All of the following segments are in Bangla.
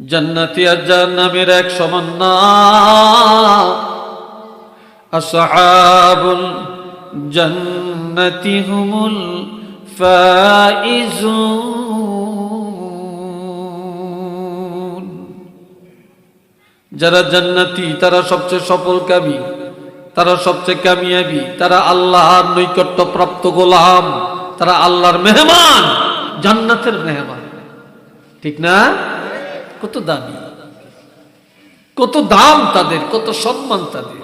জান্নাতি আর এক সমান না। আসহাবুল হুমুল যারা জান্নাতি, তারা সবচেয়ে সফল কামি তারা সবচেয়ে কামিয়াবি, তারা আল্লাহর নৈকট্য প্রাপ্ত গোলাম, তারা আল্লাহর মেহমান, জান্নাতের মেহমান। ঠিক না? কত দামি কত দাম তাদের কত সম্মান তাদের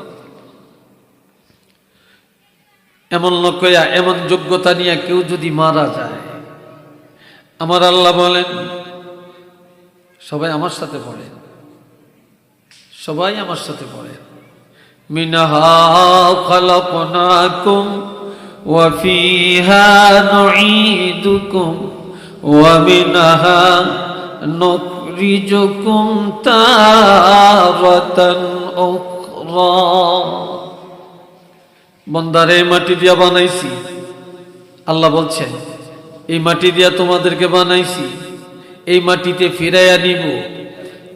এমন লোকয়া এমন যোগ্যতা নিয়ে কেউ যদি মারা যায় আমার আল্লাহ বলেন সবাই আমার সাথে পড়েন সবাই আমার সাথে পড়েন মিনহা খালাকনাকুম وفيها نعيدكم ومنها نخرجكم تارة أخرى বন্দারে মাটি দিয়া বানাইছি আল্লাহ বলছেন এই মাটি দিয়া তোমাদেরকে বানাইছি এই মাটিতে ফিরাইয়া নিব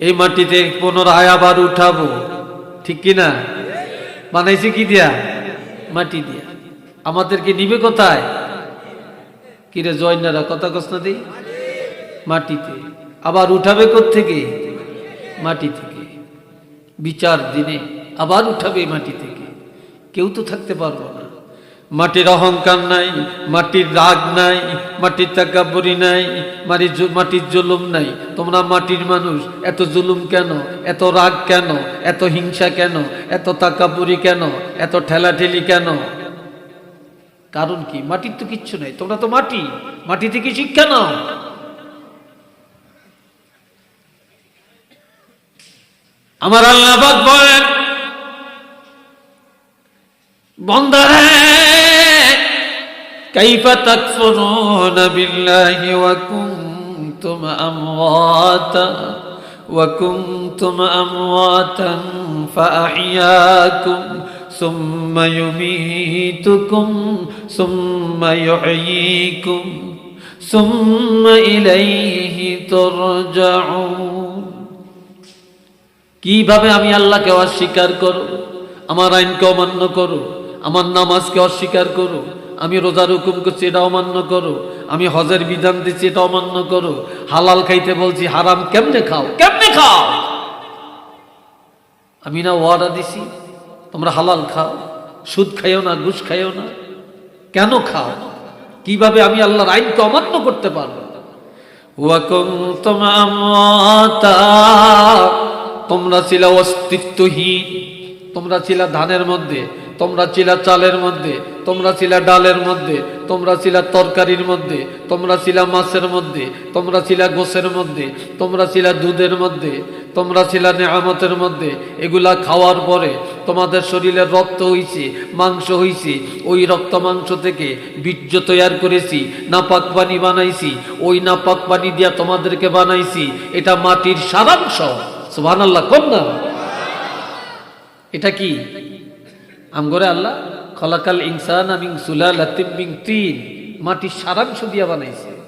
এই মাটিতে পুনরায় আবার উঠাবো ঠিক কি না বানাইছি কি দিয়া মাটি দিয়া আমাদেরকে নিবে কোথায় কিরে জয়নারা কথা কষ্ট দিই মাটিতে আবার উঠাবে থেকে মাটি থেকে। বিচার দিনে আবার উঠাবে মাটি থেকে। কেউ তো থাকতে পারব না। মাটির অহংকার নাই, মাটির রাগ নাই, মাটির তাকাবরি নাই মাটির মাটির জুলুম নাই। তোমরা মাটির মানুষ, এত জুলুম কেন? এত রাগ কেন? এত হিংসা কেন? এত তাকাবুরি কেন? এত ঠেলাঠেলি কেন? কারণ কি? মাটির তো কিচ্ছু নাই। তোমরা তো মাটি। মাটি থেকে শিক্ষা নাও। আমার আল্লাহ পাক বলেন বন্দারে كيف تكفرون بالله وكنتم أمواتا وكنتم أمواتا فأحياكم ثم يميتكم ثم يحييكم ثم إليه ترجعون কীভাবে আমি আল্লাহকে অস্বীকার করো আমার আইনকে অমান্য করো, আমার নামাজকে অস্বীকার করো, আমি রোজার হুকুম করছি এটা অমান্য করো, আমি হজের বিধান দিচ্ছি এটা অমান্য করো, হালাল খাইতে বলছি হারাম কেমনে খাও? কেমনে খাও? আমি না ওয়ারা দিছি, তোমরা হালাল খাও, সুদ খাইও না, ঘুষ খাইও না, কেন খাও? কীভাবে আমি আল্লাহর আইনকে অমান্য করতে পারব? ওয়াকুম তোমা তোমরা ছিল অস্তিত্বহীন, তোমরা ছিল ধানের মধ্যে, তোমরা ছিল চালের মধ্যে, তোমরা ছিল ডালের মধ্যে, তোমরা ছিল তরকারির মধ্যে, তোমরা ছিল মাছের মধ্যে, তোমরা ছিল গোসের মধ্যে, তোমরা ছিল দুধের মধ্যে, তোমরা ছিল নেহামতের মধ্যে, এগুলা খাওয়ার পরে তোমাদের শরীরে রক্ত হইছে, মাংস হইছে, ওই রক্ত মাংস থেকে বীর্য তৈয়ার করেছি, নাপাক পানি বানাইছি, ওই নাপাক পানি দিয়া তোমাদেরকে বানাইছি, এটা মাটির সারাংশ। সুবহান আল্লাহ কম না। এটা কি? আমগরে আল্লাহ, খলাকাল ইনসান আমিং সুলা লাতিম তিন। মাটির সারাংশ দিয়া বানাইছে।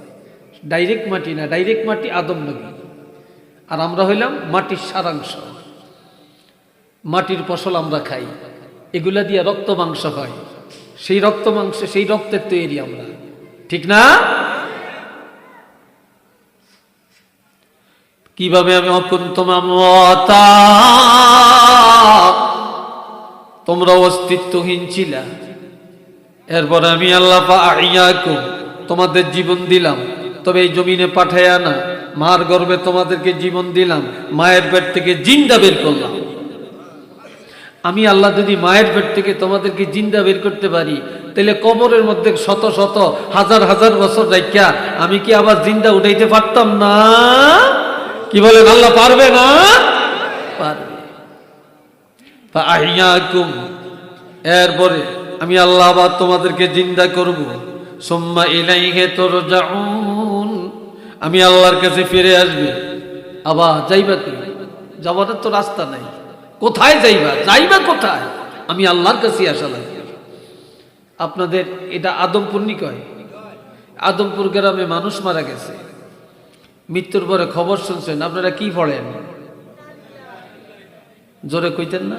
ডাইরেক্ট মাটি না, ডাইরেক্ট মাটি আদম নবী। আর আমরা হইলাম মাটির সারাংশ। মাটির ফসল আমরা খাই। এগুলা দিয়ে রক্ত মাংস হয়। সেই রক্ত মাংস, সেই রক্তের তৈরি আমরা। ঠিক না? কীভাবে আমি অকুন্তম তোমরা অস্তিত্বহীন ছিলা। এরপর আমি আল্লাহ তোমাদের জীবন দিলাম। তবে এই জমিনে পাঠাইয়া না, মার গর্বে তোমাদেরকে জীবন দিলাম, মায়ের পেট থেকে জিন্দা বের করলাম। আমি আল্লাহ যদি মায়ের পেট থেকে তোমাদেরকে জিন্দা বের করতে পারি, তাহলে কবরের মধ্যে শত শত, হাজার হাজার বছর রাখিয়া আমি কি আবার জিন্দা উঠাইতে পারতাম না? কি বলেন আল্লাহ পারবে না? পারবে। এরপরে আমি আল্লাহ আবার তোমাদেরকে জিন্দা করব। সোম্মা ইলাইহে তুরজাউন। আমি আল্লাহর কাছে ফিরে আসবে। আবার যাইবা কি যাওয়ার তো রাস্তা নাই। কোথায় যাইবা? যাইবা কোথায়? আমি আল্লাহর কাছে আসা লাগবে। আপনাদের এটা আদমপুর নিকয় আদমপুর গ্রামে মানুষ মারা গেছে। মৃত্যুর পরে খবর শুনছেন, আপনারা কি পড়েন? জোরে কইতেন না?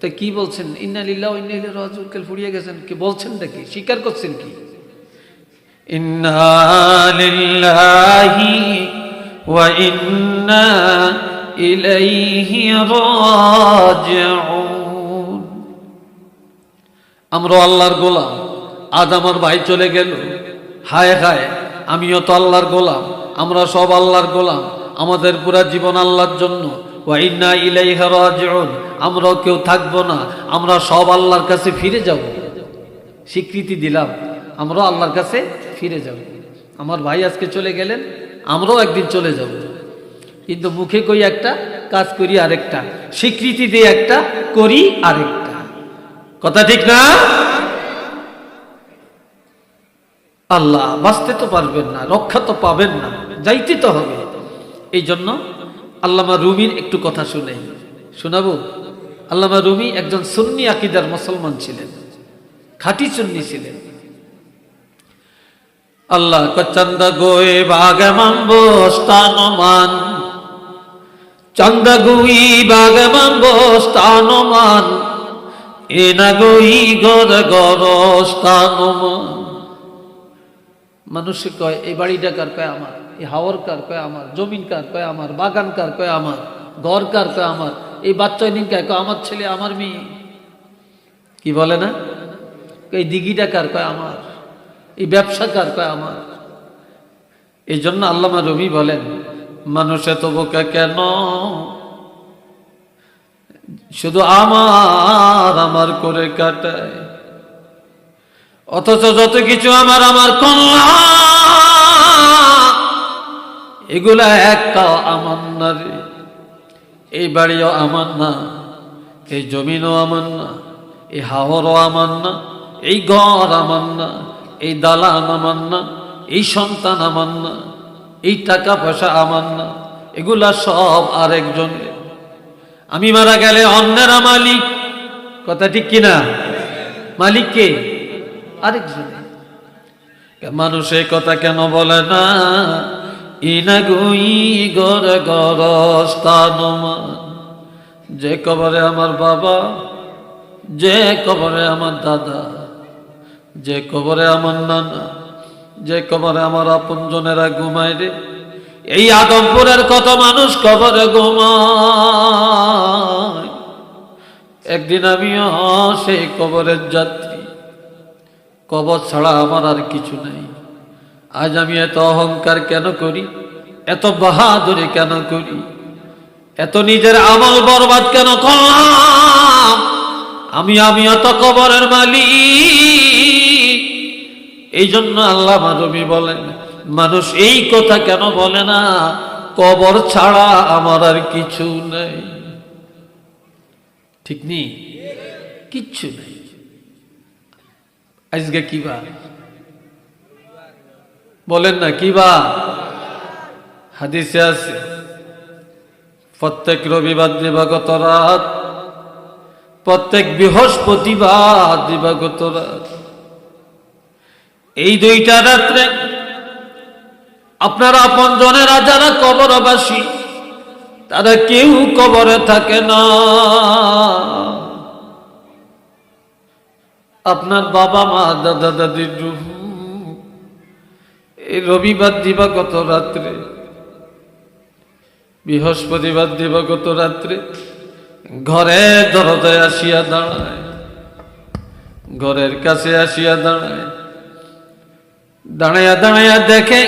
তা কি বলছেন? ইন্না লিল্লাহ ও ইন্না ইলাইহি রাজিউন ফুরিয়ে গেছেন কি? বলছেন নাকি স্বীকার করছেন কি? ইন্না লিল্লাহি ওয়া ইন্না ইলাইহি রাজিউন আমরা আল্লাহর গোলাম আজ আমার ভাই চলে গেল, হায় হায়। আমিও তো আল্লাহর গোলাম, আমরা সব আল্লাহর গোলাম, আমাদের পুরা জীবন আল্লাহর জন্য। ওয়াইন্না ইলাইহা আমরাও কেউ থাকব না, আমরা সব আল্লাহর কাছে ফিরে যাব। স্বীকৃতি দিলাম, আমরাও আল্লাহর কাছে ফিরে যাব। আমার ভাই আজকে চলে গেলেন, আমরাও একদিন চলে যাব। কিন্তু মুখে কই একটা, কাজ করি আরেকটা, স্বীকৃতি দিয়ে একটা করি আরেকটা। কথা ঠিক না? আল্লাহ, বাঁচতে তো পারবেন না, রক্ষা তো পাবেন না, যাইতে তো হবে। এই জন্য আল্লামা রুমির একটু কথা শুনে, শোনাবো? আল্লামা রুমি একজন সুন্নি আকিদার মুসলমান ছিলেন, খাঁটি সুন্নি ছিলেন। আল্লাহ চন্দ গোয়ে গুই স্থানমান এ না গই গর গর স্থানমান মানুষে কয়, এই বাড়িটা কার? কয়, আমার। এই হাওয়ার কার? কয়, আমার। জমিন কার? কয়, আমার। বাগান কার? কয়, আমার। ঘর কার? কয়, আমার। এই বাচ্চা নিন কয়, আমার ছেলে, আমার মেয়ে। কি বলে না? এই দিঘিটা কার? কয়, আমার। এই ব্যবসা কার? কয়, আমার। এই জন্য আল্লামা রবি বলেন, মানুষে তো বোকা কেন? শুধু আমার আমার করে কাটায়। অথচ যত কিছু আমার আমার কন্যা এগুলা একটা আমার না রে এই বাড়িও আমার না, এই জমিনও আমার না, এই হাওরও আমার না, এই ঘর আমার না, এই দালান আমার না, এই সন্তান আমার না, এই টাকা পয়সা আমার না, এগুলা সব আরেকজনের। আমি মারা গেলে অন্যেরা মালিক, কথা ঠিক কিনা? মালিক কে? আরেকজনে। মানুষ এই কথা কেন বলে না? ইনা গুই গর গর স্থানমান যে কবরে আমার বাবা, যে কবরে আমার দাদা, যে কবরে আমার নানা, যে কবরে আমার আপনজনেরা ঘুমায় রে, এই আদমপুরের কত মানুষ কবরে ঘুমায়। একদিন আমিও সেই কবরের যাত্রী কবর ছাড়া আমার আর কিছু নাই। আজ আমি এত অহংকার কেন করি? এত বাহাদুরি কেন করি? এত নিজের আমল বরবাদ কেন করলাম? আমি আমি এত কবরের মালিক। এই জন্য আল্লাহ মানবী বলেন, মানুষ এই কথা কেন বলে না? কবর ছাড়া আমার আর কিছু নেই। ঠিক নেই? কিচ্ছু নেই। আজকে কি বা বলেন না, কি বা হাদিসে আছে, প্রত্যেক রবিবার দিবাগত রাত, প্রত্যেক বৃহস্পতিবার দিবাগত রাত। এই দুইটা রাত্রে আপনারা আপন জনেরা যারা কবরবাসী, তারা কেউ কবরে থাকে না। আপনার বাবা, মা, দাদা দাদির রুহ এই রবিবার দিবাগত রাত্রে? বৃহস্পতিবার দিবাগত রাত্রে? ঘরে দরজায় আসিয়া দাঁড়ায়। ঘরের কাছে আসিয়া দাঁড়ায়। দাঁড়াইয়া দাঁড়াইয়া দেখে,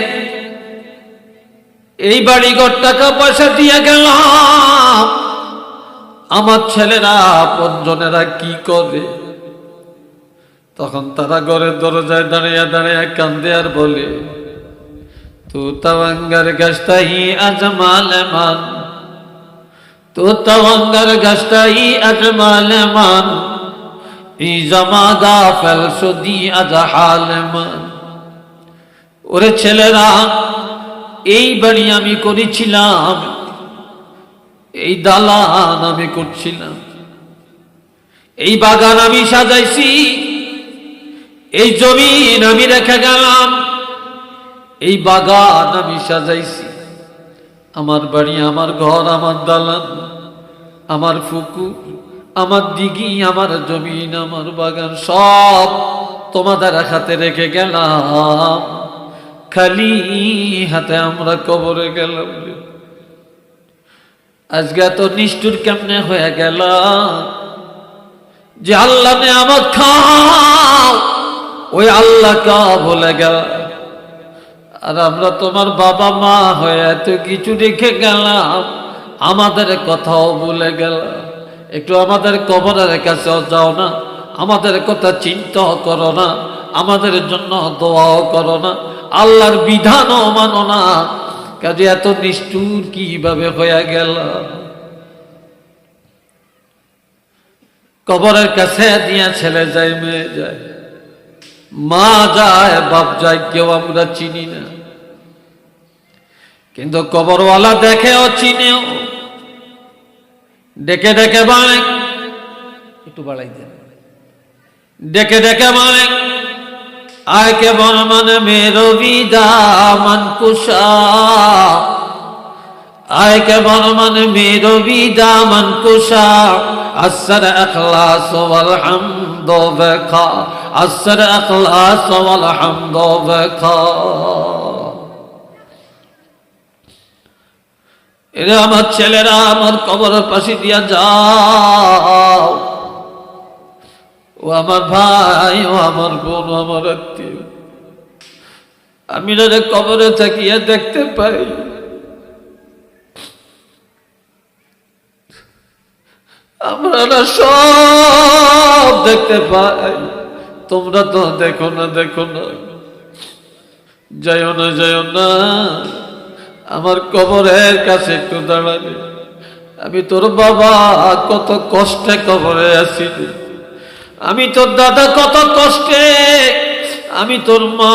এই বাড়ি ঘর টাকা পয়সা দিয়ে গেলাম। আমার ছেলেরা পঞ্জনেরা কি করে? তখন তারা ঘরের দরজায় দাঁড়িয়ে দাঁড়িয়ে কান্দে আর বলে, তু তবঙ্গার গাছটাই আজমাল মান তু তবঙ্গার গাছটাই আজমাল মান ই জমা গাফেল সুদি আজহাল মান ওরে ছেলেরা, এই বাড়ি আমি করেছিলাম, এই দালান আমি করছিলাম, এই বাগান আমি সাজাইছি এই জমিন আমি রেখে গেলাম। এই বাগান আমি সাজাইছি। আমার বাড়ি, আমার ঘর, আমার দালান, আমার ফুকুর আমার দিঘি, আমার জমিন, আমার বাগান সব তোমাদের হাতে রেখে গেলাম। খালি হাতে আমরা কবরে গেলাম আজকে এত নিষ্ঠুর কেমনে হয়ে গেল যে আল্লাহ আমার খাও। ওই আল্লাহ কা বলে গেল। আর আমরা তোমার বাবা মা হয়ে এত কিছু রেখে গেলাম, আমাদের কথাও বলে গেল। একটু আমাদের কবরের কাছেও যাও না, আমাদের কথা চিন্তাও করো না, আমাদের জন্য দোয়াও করো না। আল্লাহর বিধানও মানো না, কাজে এত নিষ্ঠুর কীভাবে হয়ে গেল? কবরের কাছে দিয়া ছেলে যায়, মেয়ে যায়। মা যায় বাপ যায় কেউ আমরা চিনি না। কিন্তু কবরওয়ালা দেখেও চিনেও। ডেকে ডেকে বাড়ে একটু বাড়াই দেন। ডেকে ডেকে বাড়ে আয় কে বন মানে মেরো বিদামান কুশা। আয় কে বন মানে মেরো বিদামান কুশা। আসর اخلاص والحمد بخا আসর اخلاص والحمد بخا এরা আমার ছেলেরা আমার কবরের পাশে দিয়া যাও ও আমার ভাই ও আমার বোন ও আমার আত্মীয় আমি রে কবরে থাকিয়া দেখতে পাই আমরা সব দেখতে পাই। তোমরা তো দেখো না দেখো না। যাইও না যাইও না। আমার কবরের কাছে একটু দাঁড়াবে। আমি তোর বাবা, কত কষ্টে কবরে আছি আমি তোর দাদা, কত কষ্টে। আমি তোর মা।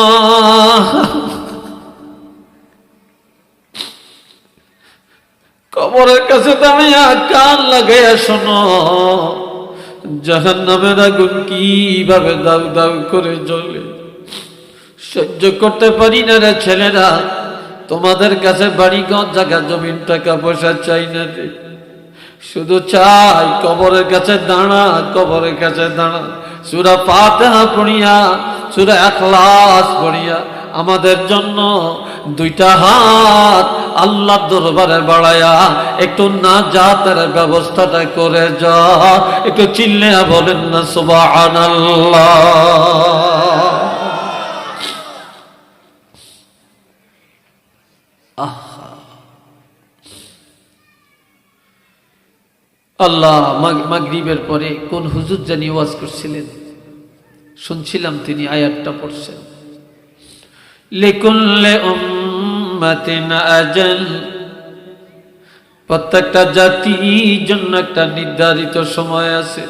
কবরের কাছে দাঁড়িয়ে কান লাগাইয়া শোনো। জাহান নামের আগুন কীভাবে দাউ দাউ করে জ্বলে। সহ্য করতে পারি না রে ছেলেরা, তোমাদের কাছে বাড়ি ঘর জায়গা, জমিন, টাকা পয়সা চাই না রে। শুধু চাই কবরের কাছে দাঁড়া, কবরের কাছে দাঁড়া। সুরা ফাতেহা পড়িয়া, সুরা এখলাস পড়িয়া আমাদের জন্য দুইটা হাত আল্লাহ দরবারে বাড়ায়া একটু না জাতের ব্যবস্থাটা করে যা। একটু চিল্লে বলেন না, সুবহানাল্লাহ। আল্লাহ মাগ- মাগরিবের পরে কোন হুজুর জানি ওয়াজ করছিলেন? শুনছিলাম তিনি আয়াতটা পড়ছেন। লিকুল্লে প্রত্যেকটা জাতির জন্য একটা নির্ধারিত সময় আছে।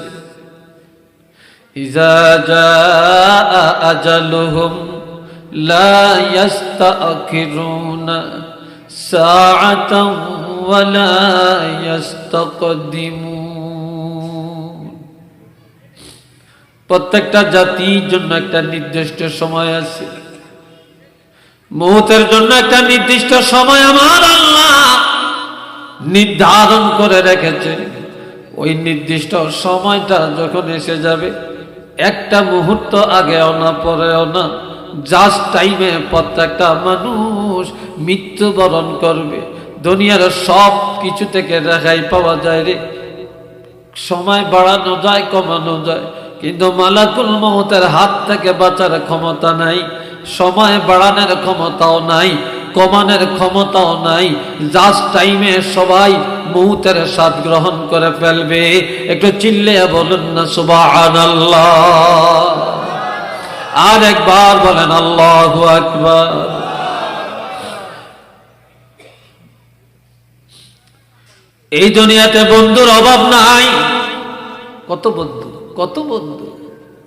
প্রত্যেকটা জাতির জন্য একটা নির্দিষ্ট সময় আছে। মৌতের জন্য একটা নির্দিষ্ট সময় আমার আল্লাহ নির্ধারণ করে রেখেছে। ওই নির্দিষ্ট সময়টা যখন এসে যাবে, একটা মুহূর্ত আগেও না, পরেও না জাস্ট টাইমে প্রত্যেকটা মানুষ মৃত্যুবরণ করবে। দুনিয়ার সব কিছু থেকে রেখাই পাওয়া যায় রে। সময় বাড়ানো যায়, কমানো যায়, কিন্তু মালাকুল মমতের হাত থেকে বাঁচার ক্ষমতা নাই। সময় বাড়ানোর ক্ষমতাও নাই, কমানোর ক্ষমতাও নাই। জাস্ট টাইমে সবাই মুহূর্তের স্বাদ গ্রহণ করে ফেলবে। একটু চিল্লে বলুন না সুবাহ আর একবার বলেন, আল্লাহ আকবার। এই দুনিয়াতে বন্ধুর অভাব নাই। কত বন্ধু কত বন্ধু।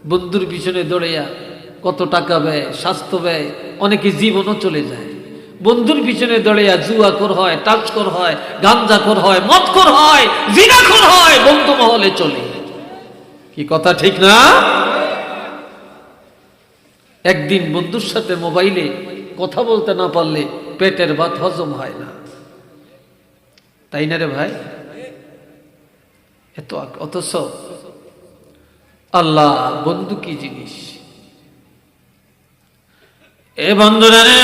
বন্ধুর পিছনে দৌড়িয়া কত টাকা ব্যয়, স্বাস্থ্য ব্যয়, অনেকে জীবনও চলে যায়। বন্ধুর পিছনে দৌড়িয়া জুয়াখোর হয় টাচকর হয় গাঞ্জাখোর হয় মদখোর হয় জিনাখোর হয়, বন্ধু মহলে চলে। কি কথা ঠিক না? একদিন বন্ধুর সাথে মোবাইলে কথা বলতে না পারলে পেটের ভাত হজম হয় না। তাই না রে ভাই? এত অথচ আল্লাহ বন্ধু কি জিনিস? এ বন্ধুরা রে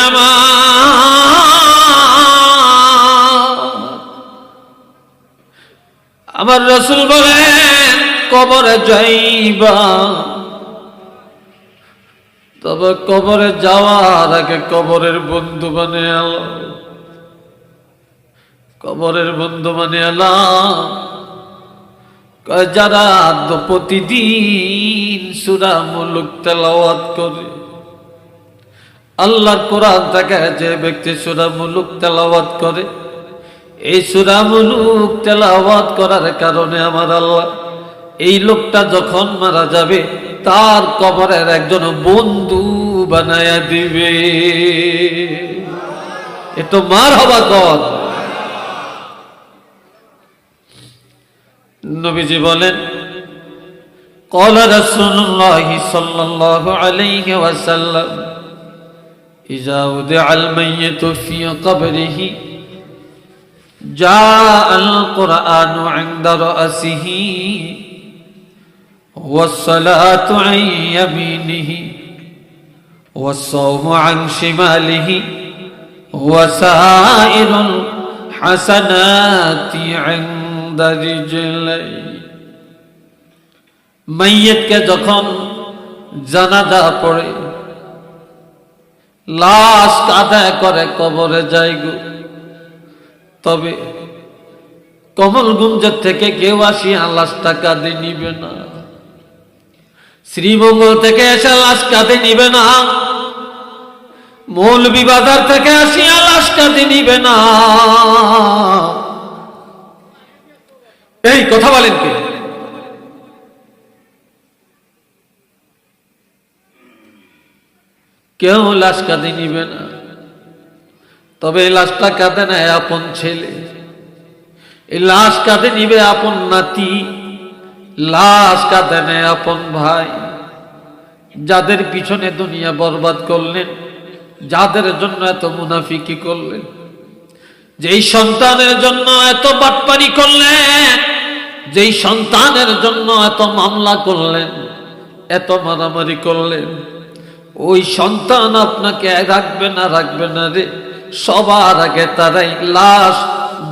আমার রসুল বলেন কবরে যাইবা। তবে কবরে যাওয়ার আগে কবরের বন্ধু মানে আলো। কবরের বন্ধু মানে আলাম যারা প্রতিদিন সুরা মুলুক তেলাওয়াত করে আল্লাহর কোরআন থেকে যে ব্যক্তি সুরা মুলুক তেলাওয়াত করে এই সুরা মুলুক তেলাওয়াত করার কারণে আমার আল্লাহ এই লোকটা যখন মারা যাবে তার কবরের একজন বন্ধু বানায়া দিবে এ তো মার হবা কর নবীজি বলেন قال رسول الله صلى الله عليه وسلم إذا وضع الميت في قبره جاء القرآن عند رأسه والصلاة عن يمينه والصوم عن شماله وسائر الحسنات عند رجليه মাইয়েতকে যখন জানাজা পড়ে লাশ কাদায় করে কবরে যাই গো। তবে কমলগুঞ্জের থেকে কেউ আসিয়া লাশটা কাঁদে নিবে না। শ্রীমঙ্গল থেকে এসে লাশ কাঁদে নিবে না। মৌলবী বাজার থেকে আসিয়া লাশ কাঁদে নিবে না। এই কথা বলেন কে? কেউ লাশ কাঁদে নিবে না। তবে এই লাশটা কাঁদে নেয় আপন ছেলে। এই লাশ কাঁদে নিবে আপন নাতি। লাশ কাঁদে নেয় আপন ভাই। যাদের পিছনে দুনিয়া বরবাদ করলেন, যাদের জন্য এত মুনাফিকি করলেন, যেই সন্তানের জন্য এত বাটপারি করলেন, যেই সন্তানের জন্য এত মামলা করলেন, এত মারামারি করলেন ওই সন্তান আপনাকে রাখবে না রাখবে না রে। সবার আগে তারাই লাশ,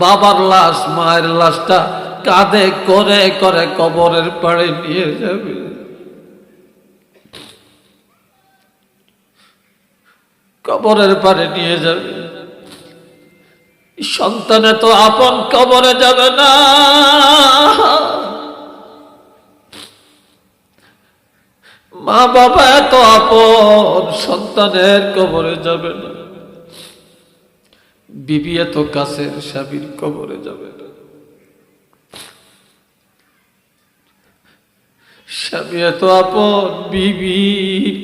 বাবার লাশ, মায়ের লাশটা কাঁধে করে করে কবরের পাড়ে নিয়ে যাবে। কবরের পাড়ে নিয়ে যাবে। সন্তানে তো আপন কবরে যাবে না। মা বাবা এত আপন সন্তানের কবরে যাবে না। বিবি এত কাছের স্বামীর কবরে যাবে না। স্বামী এত আপন বিবি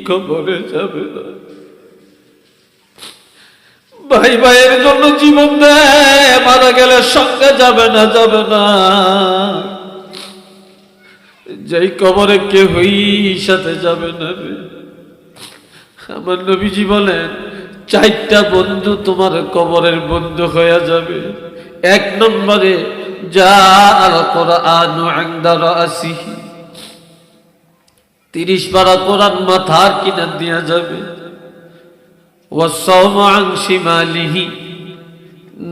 কবরে যাবে না। ভাই ভাইয়ের জন্য জীবন দেয়, মারা গেলে সঙ্গে যাবে না যাবে না। যেই কবরে কেউই সাথে যাবে না আমার নবীজি বলেন, চারটা বন্ধু তোমার কবরের বন্ধু হয়ে যাবে। এক নম্বরে, যা আসিহি তিরিশ মাথার কিনা যাবে।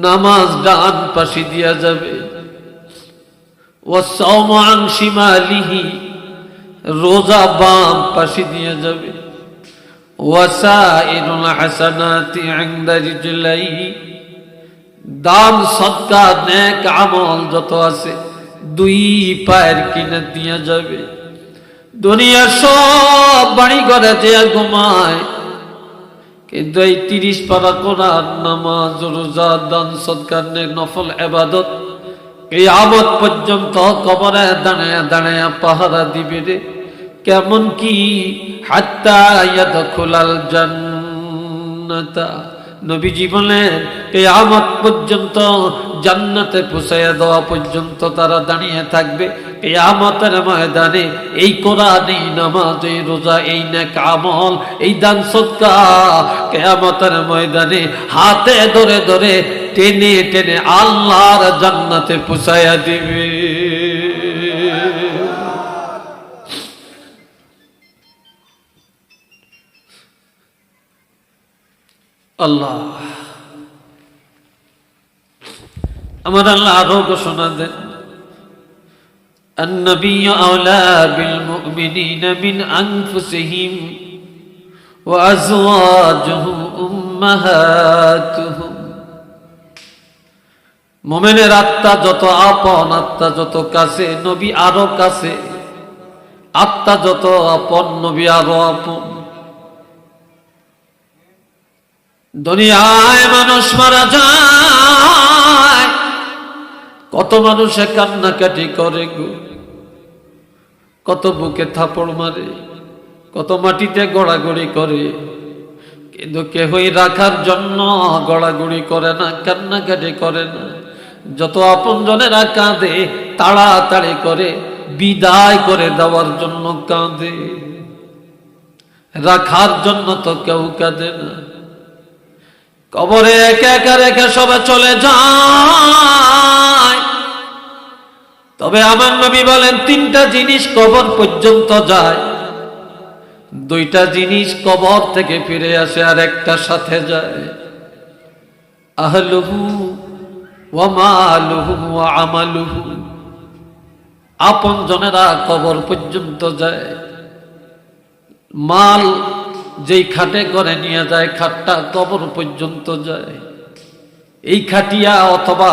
নামাজ ডান পাশে দিয়া যাবে। ওয়াসৌম আং শিমালিহি, রোজা বাম পাশে দিয়া যাবে। ওয়াসাইরুল হাসানাতি ইনদা রিজলাইহি দান সদকা, নেক আমল যত আছে, দুই পায়ের কিনে দিয়া যাবে। দুনিয়ার সব বাড়ি ঘরে যে ঘুমায়, কিন্তু এই তিরিশ পারা কোরআন, নামাজ, রোজা, দান সৎকার নফল, এবাদত এই আমত পর্যন্ত কবরে দাঁড়ায় দাঁড়ায় পাহারা দিবে রে। কেমন কি? হাত্তা খোলাল জান্নাতা। নবীজি এই আমত পর্যন্ত জান্নাতে পুষাইয়া দেওয়া পর্যন্ত তারা দাঁড়িয়ে থাকবে। এই আমাতের ময়দানে এই কোরআন এই নামাজ এই রোজা, এই নেক আমল, এই দান সৎকা কেয়ামতের ময়দানে হাতে ধরে ধরে টেনে টেনে আল্লাহর জান্নাতে পুষাইয়া দিবে আল্লাহ আমার আল্লাহ আরো ঘোষণা দেন النبي أولى بالمؤمنين من أنفسهم وأزواجهم أمهاتهم মোমেনের আত্মা যত আপন, আত্মা যত কাছে, নবী আরও কাছে। আত্মা যত আপন, নবী আরও আপন। দুনিয়ায় মানুষ মারা যায়। কত মানুষে কান্নাকাটি করে গো। কত বুকে থাপড় মারে, কত মাটিতে গড়াগড়ি করে। কিন্তু কেহই রাখার জন্য গড়াগড়ি করে না, কান্নাকাটি করে না। যত আপন জনেরা কাঁদে, তাড়াতাড়ি করে বিদায় করে দেওয়ার জন্য কাঁদে। রাখার জন্য তো কেউ কাঁদে না। কবরে একে একে রেখে সবে চলে যায়। তবে আমার নবী বলেন, তিনটা জিনিস কবর পর্যন্ত যায়। দুইটা জিনিস কবর থেকে ফিরে আসে আর একটা সাথে যায়। আহলুহু আমালুহু। আপন জনেরা কবর পর্যন্ত যায়। মাল যেই খাটে করে নিয়ে যায়, খাটটা কবর পর্যন্ত যায়। এই খাটিয়া অথবা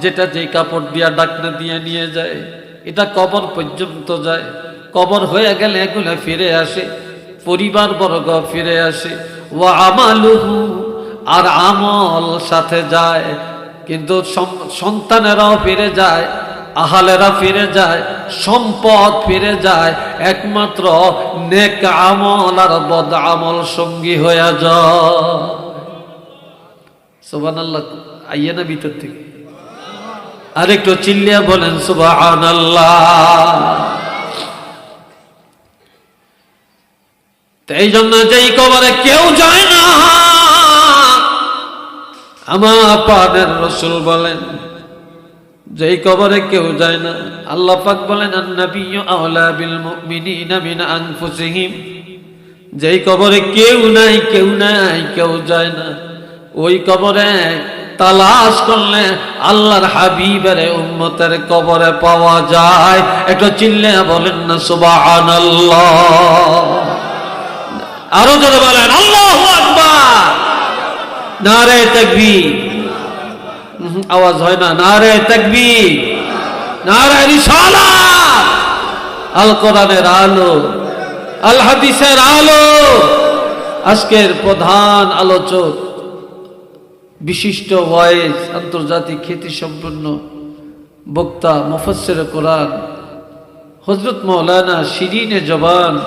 যেটা যেই কাপড় দিয়া ডাকনা দিয়ে নিয়ে যায়, এটা কবর পর্যন্ত যায়। কবর হয়ে গেলে এগুলো ফিরে আসে, পরিবার বর্গ ফিরে আসে। ও আমালুহু, আর আমল সাথে যায়। কিন্তু সন্তানেরাও ফিরে যায়, আহালেরা ফিরে যায়, সম্পদ ফিরে যায়, একমাত্র নেক আমল আর বদ আমল সঙ্গী হয়ে যায়। ভিতর থেকে? আরেকটু চিল্লিয়া বলেন সুবাহান এই জন্য যেই কবরে কেউ যায় না আমার পাদের রসুল বলেন, যেই কবরে কেউ যায় না, আল্লাহ পাক বলেন যেই কবরে কেউ নাই কেউ নাই, কেউ যায় না। ওই কবরে তালাশ করলে আল্লাহর হাবিবের উম্মতের কবরে পাওয়া যায়। একটু চিল্লে বলেন না, সুবহানাল্লাহ। আরও যদি বলেন, আল্লাহু নারে উহুম, আওয়াজ হয় না। নারে তাকবীর। নারে রিসালাত। আল কোরআনের আলো আল হাদিসের আলো। আজকের প্রধান আলোচক বিশিষ্ট ওয়াইজ আন্তর্জাতিক খ্যাতি সম্পন্ন বক্তা মুফসের কোরআন হজরত মৌলানা শিরিনে জবান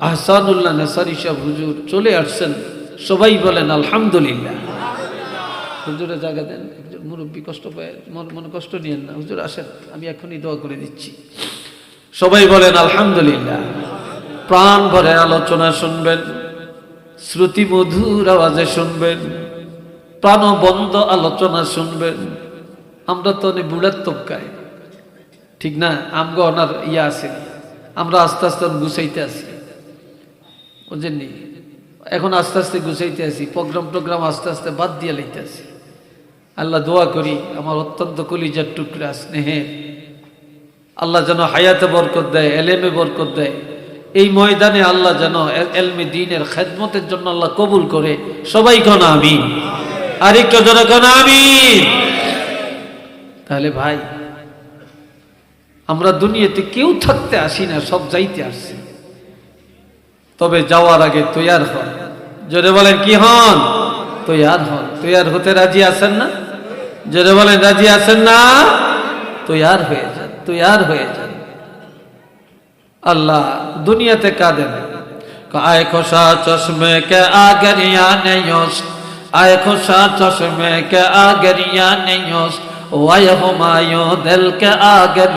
আহসানুল্লাহ নেসারি সাহ হুজুর চলে আসছেন। সবাই বলেন আলহামদুলিল্লাহ। হুজুরে জায়গা দেন, একজন মুরব্বী কষ্ট পায়, মন কষ্ট নিয়েন না। হুজুর, আসেন, আমি এখনই দোয়া করে দিচ্ছি। সবাই বলেন, আলহামদুলিল্লাহ। প্রাণ ভরে আলোচনা শুনবেন, শ্রুতি মধুর আওয়াজে শুনবেন, প্রাণবন্ধ আলোচনা শুনবেন। আমরা তো অনেক বুড়ার তবকায়। ঠিক না? আমগো ওনার ইয়া আছে। আমরা আস্তে আস্তে গুছাইতে আছি। বুঝেননি? এখন আস্তে আস্তে গুছাইতে আছি। প্রোগ্রাম টোগ্রাম আস্তে আস্তে বাদ দিয়ে লইতে আছি। আল্লাহ দোয়া করি, আমার অত্যন্ত কলিজার টুকরা স্নেহের। আল্লাহ যেন হায়াতে বরকত দেয়, এলেমে বরকত দেয়। এই ময়দানে আল্লাহ যেন এলমে দিনের খেদমতের জন্য আল্লাহ কবুল করে। সবাই কোন আমি আর একটু জন আমি তাহলে ভাই, আমরা দুনিয়াতে কেউ থাকতে আসি না, সব যাইতে আসছি। তবে যাওয়ার আগে তৈয়ার হন। জোরে বলেন, কি হন? তৈয়ার হন। তৈয়ার হতে রাজি আছেন না? জোরে বলেন, রাজি আছেন না? তৈয়ার হয়ে যান তৈয়ার হয়ে যান আল্লাহ দুনিয়াতে কাঁদেন আয় খোসা চশমে কে আগরিয়া নেয়স আয় খোসা চশমে কে আগরিয়া নেয়স ওয়াই হুমায়ুন দিল কে